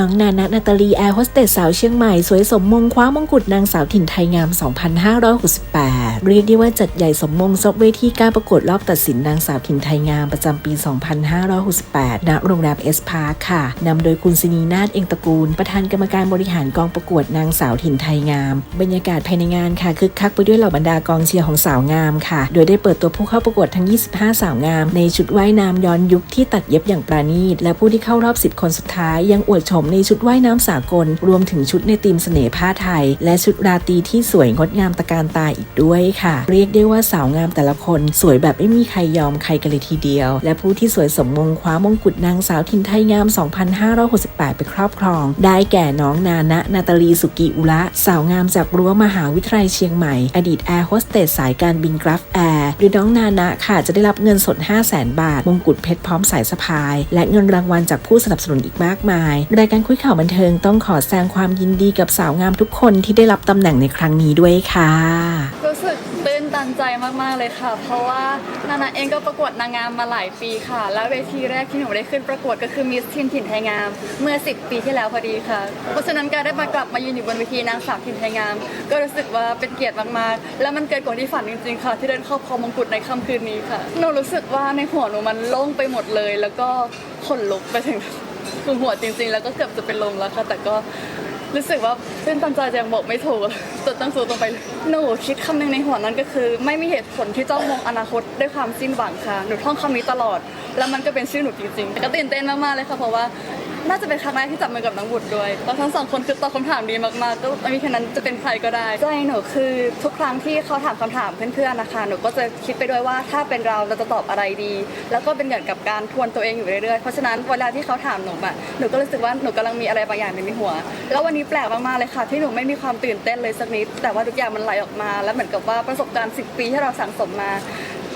น้องนานะนาตาลีแอร์โฮสเตสสาวเชียงใหม่สวยสมมงคว้ามงกุฎนางสาวถิ่นไทยงาม 2568 เรียกได้ว่าจัดใหญ่สมมงซบเวทีการประกวดรอบตัดสินนางสาวถิ่นไทยงามประจำปี 2568 ณ โรงแรมเอสพาร์คค่ะ นำโดยคุณสินีนาฏเองตระกูล ประธานกรรมการบริหารกองประกวดนางสาวถิ่นไทยงาม บรรยากาศภายในงานค่ะคึกคักไปด้วยเหล่าบรรดากองเชียร์ของสาวงามค่ะ โดยได้เปิดตัวผู้เข้าประกวดทั้ง 25 สาวงาม ในชุดว่ายน้ำย้อนยุคที่ตัดเย็บอย่างปราณีตและผู้ที่เข้ารอบ 10 คนสุดท้ายยังอวดโฉมในชุดว่ายน้ำสากล รวมถึงชุดในธีมเสน่ห์ผ้าไทย และชุดราตรีที่สวยงดงามตะการตาอีกด้วยค่ะ เรียกได้ว่าสาวงามแต่ละคน สวยแบบไม่มีใครยอมใครกันเลยทีเดียว และผู้ที่สวยสมมงคว้ามงกุฎนางสาวถิ่นไทยงาม 2568 ไปครอบครอง ได้แก่น้องนานะนาตาลีสุกิอุระสาวงามจากรั้วมหาวิทยาลัยเชียงใหม่ อดีตแอร์โฮสเตสสายการบินกราฟแอร์โดยน้องนานะค่ะจะได้รับเงินสด 5 0 0 0 0 0 บาท มงกุฎเพชรพร้อมสายสะพาย และเงินรางวัลจากผู้สนับสนุนอีกมากมายรายการคุยข่าวบันเทิงต้องขอแสดงความยินดีกับสาวงามทุกคนที่ได้รับตำแหน่งในครั้งนี้ด้วยค่ะ รู้สึกตื้นตันใจมาก ๆ เลยค่ะ เพราะว่านานาเองก็ประกวดนางงามมาหลายปีค่ะ แล้วเวทีแรกที่หนูได้ขึ้นประกวดก็คือมิสทินถิ่นไทยงาม เมื่อ 10 ปีที่แล้วพอดีค่ะ เพราะฉะนั้นการได้มากลับมายืนอยู่บนเวทีนางสาวถิ่นไทยงาม ก็รู้สึกว่าเป็นเกียรติมาก ๆ และมันเกินกว่าที่ฝันจริง ๆ ค่ะ ที่ได้เข้าครองมงกุฎในค่ำคืนนี้ค่ะ หนูรู้สึกว่าในหัวหนูมันโล่งไปหมดเลย แล้วก็ขนลุกไปถึง คือหัวจริง ๆ แล้วก็เกือบจะเป็นลมแล้วค่ะ แต่ก็รู้สึกว่าเส้นตันใจยังบอกไม่ถูกจดตั้งสูตรงไปเลยหนูคิดคำหนึ่งในหัวนั้นก็คือ ไม่มีเหตุผลที่จ้องมองอนาคตด้วยความสิ้นหวังค่ะหนูท่องคำนี้ตลอด แล้วมันก็เป็นชื่อหนูจริงๆแต่ก็ตื่นเต้นมากๆเลยค่ะเพราะว่า น่าจะเป็นครั้งแรกที่จับมือกับน้องบุตรด้วยแล้วทั้งสองคนคือตอบคำถามดีมากๆ ก็ไม่มีแค่นั้นจะเป็นใครก็ได้ใจหนูคือทุกครั้งที่เขาถามคำถามเพื่อนๆนะคะ หนูก็จะคิดไปด้วยว่าถ้าเป็นเราเราจะตอบอะไรดี แล้วก็เป็นเหมือนกับการทวนตัวเองอยู่เรื่อยๆ เพราะฉะนั้นเวลาที่เขาถามหนูอะหนูก็รู้สึกว่าหนูกำลังมีอะไรบางอย่างในหัว แล้ววันนี้แปลกมากๆเลยค่ะ ที่หนูไม่มีความตื่นเต้นเลยสักนิด แต่ว่าทุกอย่างมันไหลออกมา แล้วเหมือนกับว่าประสบการณ์ 10 ปีที่เราสั่งสมมา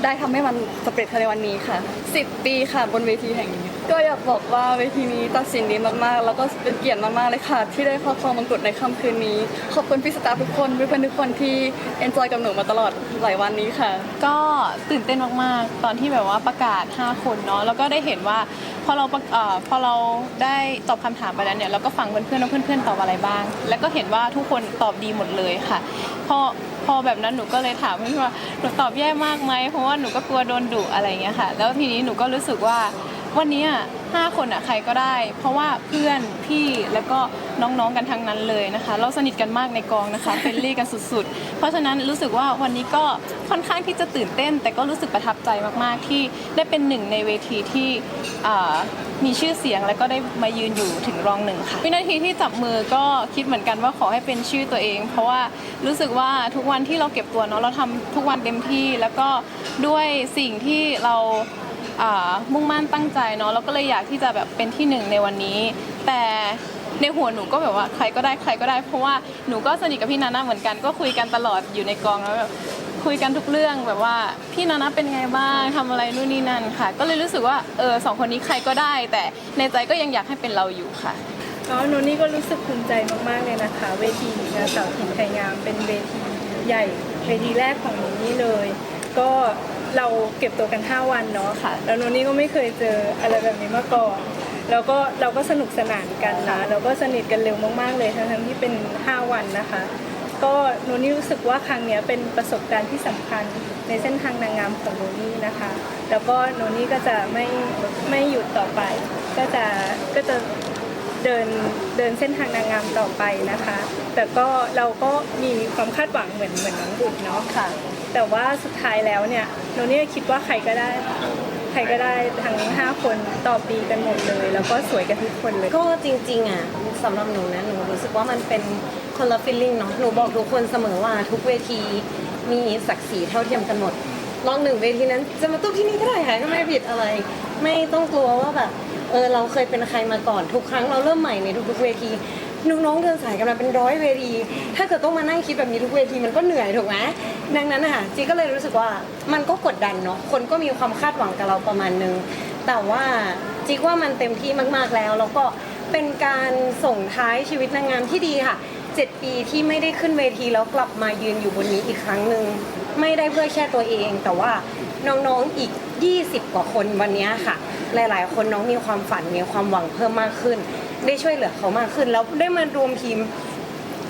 ได้ทำให้มันสำเร็จในวันนี้ค่ะ 10 ปีค่ะบนเวทีแห่งนี้ ก็อยากบอกว่าเวทีนี้ตัดสินดีมากๆ แล้วก็เป็นเกียรติมากๆเลยค่ะ ที่ได้ครอบครองมงกุฎในค่ำคืนนี้ ขอบคุณพี่สตาฟทุกคนเพื่อนๆทุกคนที่เอนจอยกับหนูมาตลอดหลายวันนี้ค่ะ ก็ตื่นเต้นมากๆ ตอนที่แบบว่าประกาศ 5 คนเนาะแล้วก็ได้เห็นว่าพอเราเอ่อพอเราได้ตอบคำถามไปแล้วเนี่ยเราก็ฟังเพื่อนๆว่าเพื่อนๆตอบอะไรบ้าง แล้วก็เห็นว่าทุกคนตอบดีหมดเลยค่ะพอพอแบบนั้นหนูก็เลยถามเพื่อนว่าหนูตอบแย่มากไหมเพราะว่าหนูก็กลัวโดนดุอะไรเงี้ยค่ะ แล้วทีนี้หนูก็รู้สึกว่า วันนี้อะห้าคนอะใครก็ได้ เพราะว่าเพื่อนพี่แล้วก็น้องๆกันทั้งนั้นเลยนะคะ เราสนิทกันมากในกองนะคะเฟรนลี่กันสุด ๆ เพราะฉะนั้นรู้สึกว่าวันนี้ก็ค่อนข้างที่จะตื่นเต้น แต่ก็รู้สึกประทับใจมากๆที่ได้เป็นหนึ่งในเวทีที่มีชื่อเสียงแล้วก็ได้มายืนอยู่ถึงรองหนึ่งค่ะวินาทีที่จับมือก็คิดเหมือนกันว่าขอให้เป็นชื่อตัวเอง เพราะว่ารู้สึกว่าทุกวันที่เราเก็บตัวเนาะเราทำทุกวันเต็มที่ แล้วก็ด้วยสิ่งที่เรา มุ่งมั่นตั้งใจเนาะเราก็เลยอยากที่จะแบบเป็นที่หนึ่งในวันนี้ แต่ในหัวหนูก็แบบว่าใครก็ได้ใครก็ได้ เพราะว่าหนูก็สนิทกับพี่นานาเหมือนกัน ก็คุยกันตลอดอยู่ในกองแล้วแบบคุยกันทุกเรื่องแบบว่าพี่นานาเป็นไงบ้างทำอะไรนู่นนี่นั่นค่ะ ก็เลยรู้สึกว่าเออสองคนนี้ใครก็ได้ แต่ในใจก็ยังอยากให้เป็นเราอยู่ค่ะก็โนนี่ก็รู้สึกภูมิใจมากๆเลยนะคะ เวทีงานสาวถิ่นไทยงามเป็นเวทีใหญ่เวทีแรกของโนนี่เลย ก็ เราเก็บตัวกัน 5 วันเนาะค่ะ แล้วโนนี่ก็ไม่เคยเจออะไรแบบนี้มาก่อน แล้วก็เราก็สนุกสนานกันนะเราก็สนิทกันเร็วมากๆเลยทั้งๆที่เป็น 5 วันนะคะ ก็โนนี่รู้สึกว่าครั้งนี้เป็นประสบการณ์ที่สำคัญในเส้นทางนางงามของโนนี่นะคะ แล้วก็โนนี่ก็จะไม่ไม่หยุดต่อไป ก็จะก็จะเดินเดินเส้นทางนางงามต่อไปนะคะ แต่ก็เราก็มีความคาดหวังเหมือนเหมือนน้องบุตรเนาะค่ะ แต่ว่าสุดท้ายแล้วเนี่ยโนนี่คิดว่าใครก็ได้ ใครก็ได้ทั้ง5คนต่อปีกันหมดเลย แล้วก็สวยกันทุกคนเลย ก็จริงๆอะสำหรับหนูนะหนูรู้สึกว่ามันเป็นคนละฟีลลิ่งเนาะหนูบอกทุกคนเสมอว่าทุกเวทีมีศักดิ์ศรีเท่าเทียมกันหมดลองหนึ่งเวทีนั้นจะมาตุ้ที่นี่ก็ได้ค่ะก็ไม่ผิดอะไร ไม่ต้องกลัวว่าแบบเออเราเคยเป็นใครมาก่อนทุกครั้งเราเริ่มใหม่ในทุกๆเวที น้องๆเดินสายกันมาเป็นร้อยเวที ถ้าเกิดต้องมานั่งคิดแบบนี้ทุกเวทีมันก็เหนื่อยถูกไหมดังนั้นนะคะจีก็เลยรู้สึกว่ามันก็กดดันเนาะคนก็มีความคาดหวังกับเราประมาณนึงแต่ว่าจิกว่ามันเต็มที่มากๆแล้ว แล้วก็เป็นการส่งท้ายชีวิตนางงามที่ดีค่ะ7ปีที่ไม่ได้ขึ้นเวทีแล้วกลับมายืนอยู่บนนี้อีกครั้งหนึ่งไม่ได้เพื่อแค่ตัวเอง แต่ว่าน้องๆอีก 20 กว่าคนวันนี้ค่ะ หลายๆ คนน้องมีความฝันมีความหวังเพิ่มมากขึ้น ได้ช่วยเหลือเขามากขึ้น แล้วได้มารวมทีม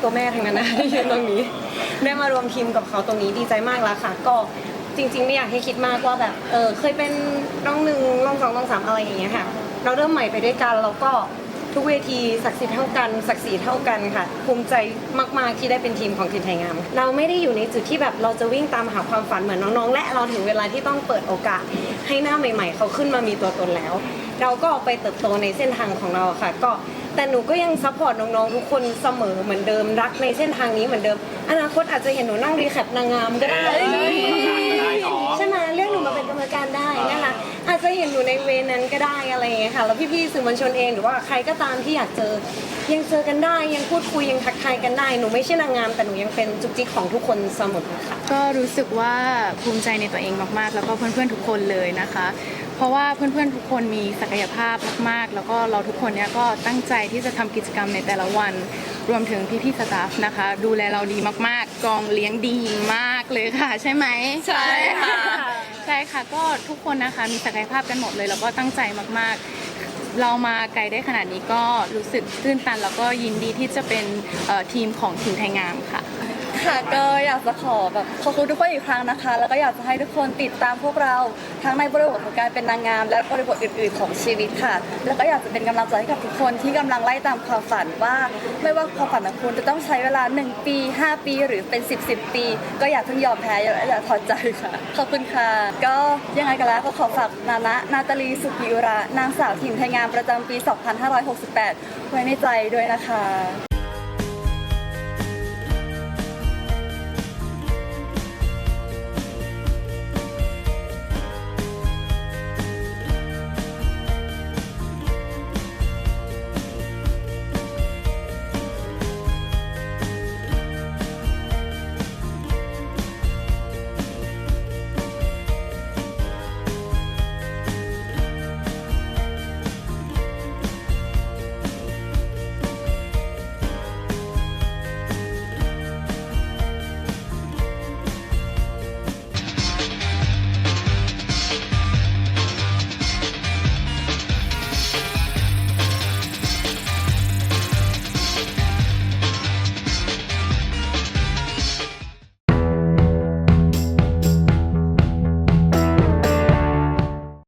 ตัวแม่ทั้งนั้นนะที่ยืนตรงนี้ ได้มารวมทีมกับเขาตรงนี้ดีใจมากแล้วค่ะ ก็จริง ๆ ไม่อยากให้คิดมากว่าแบบเออเคยเป็นน้องหนึ่งน้องสองน้องสามอะไรอย่างเงี้ยค่ะ เราเริ่มใหม่ไปด้วยกันแล้วก็ ทุกเวทีศักดิ์สิทธิ์เท่ากันศักดิ์ศรีเท่ากันค่ะภูมิใจมาก ๆ ที่ได้เป็นทีมของทีมไทยงาม เราไม่ได้อยู่ในจุดที่แบบเราจะวิ่งตามหาความฝันเหมือนน้อง ๆ และเราถึงเวลาที่ต้องเปิดโอกาส ให้หน้าใหม่ ๆ เขาขึ้นมามีตัวตนแล้ว เราก็ออกไปเติบโตในเส้นทางของเราค่ะ ก็แต่หนูก็ยังซัพพอร์ตน้องๆทุกคนเสมอเหมือนเดิมรักในเส้นทางนี้เหมือนเดิม อนาคตอาจจะเห็นหนูนั่งรีแคปนางงามก็ได้ใช่ไหมเรียกหนูมาเป็นกรรมการได้นะคะอาจจะเห็นหนูในเวนั้นก็ได้ อะไรอย่างเงี้ยค่ะแล้วพี่ๆสื่อมวลชนเองหรือว่าใครก็ตามที่อยากเจอ ยังเจอกันได้ยังพูดคุยยังทักทายกันได้หนูไม่ใช่นางงามแต่หนูยังเป็นจุกจิกของทุกคนเสมอค่ะก็รู้สึกว่าภูมิใจในตัวเองมากๆ แล้วก็เพื่อนๆทุกคนเลยนะคะ เพราะว่าเพื่อนๆทุกคนมีศักยภาพมากๆ แล้วก็เราทุกคนเนี่ยก็ตั้งใจที่จะทำกิจกรรมในแต่ละวัน รวมถึงพี่ๆสตาฟนะคะ ดูแลเราดีมากๆ กองเลี้ยงดีมากเลยค่ะ ใช่ไหมใช่ค่ะ ใช่ค่ะก็ทุกคนนะคะมีศักยภาพกันหมดเลยแล้วก็ตั้งใจมากๆ เรามาไกลได้ขนาดนี้ก็รู้สึกตื้นตัน แล้วก็ยินดีที่จะเป็นทีมของทีมไทยงามค่ะ ค่ะก็อยากจะขอแบบขอบคุณทุกคนอีกครั้งนะคะ แล้วก็อยากจะให้ทุกคนติดตามพวกเราทั้งในบริบทของการเป็นนางงาม และบริบทอื่นๆของชีวิตค่ะ แล้วก็อยากจะเป็นกำลังใจให้กับทุกคนที่กำลังไล่ตามความฝันว่า ไม่ว่าความฝันของคุณจะต้องใช้เวลา 1 ปี 5 ปีหรือเป็น 10 10 ปี ก็อย่าเพิ่งยอมแพ้อย่าอย่าถอดใจค่ะ ขอบคุณค่ะ ก็ยังไงกันแล้วก็ขอฝากนานะนาตาลีสุกิอุระนางสาวทีมไทยงามประจำปี 2568 ไว้ในใจด้วยนะคะ